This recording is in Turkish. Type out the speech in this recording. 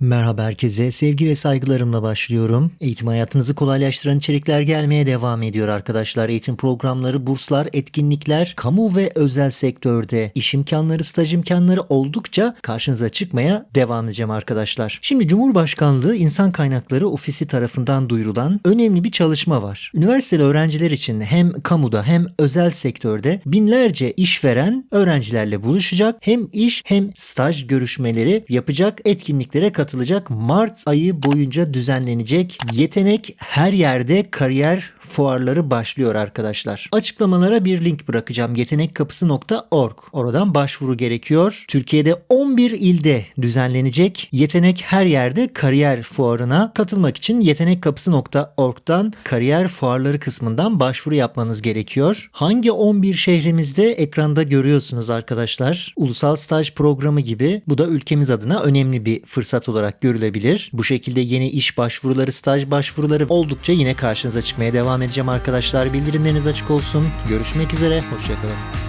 Merhaba herkese. Sevgi ve saygılarımla başlıyorum. Eğitim hayatınızı kolaylaştıran içerikler gelmeye devam ediyor arkadaşlar. Eğitim programları, burslar, etkinlikler, kamu ve özel sektörde iş imkanları, staj imkanları oldukça karşınıza çıkmaya devam edeceğim arkadaşlar. Şimdi Cumhurbaşkanlığı İnsan Kaynakları Ofisi tarafından duyurulan önemli bir çalışma var. Üniversiteli öğrenciler için hem kamuda hem özel sektörde binlerce işveren öğrencilerle buluşacak. Hem iş hem staj görüşmeleri yapacak etkinliklere katılacak. Mart ayı boyunca düzenlenecek yetenek her yerde kariyer fuarları başlıyor arkadaşlar. Açıklamalara bir link bırakacağım yetenekkapısı.org. Oradan başvuru gerekiyor. Türkiye'de 11 ilde düzenlenecek yetenek her yerde kariyer fuarına katılmak için yetenekkapısı.org'dan kariyer fuarları kısmından başvuru yapmanız gerekiyor. Hangi 11 şehrimizde ekranda görüyorsunuz arkadaşlar. Ulusal staj programı gibi bu da ülkemiz adına önemli bir fırsat olarak görülebilir. Bu şekilde yeni iş başvuruları, staj başvuruları oldukça yine karşınıza çıkmaya devam edeceğim arkadaşlar. Bildirimleriniz açık olsun. Görüşmek üzere. Hoşçakalın.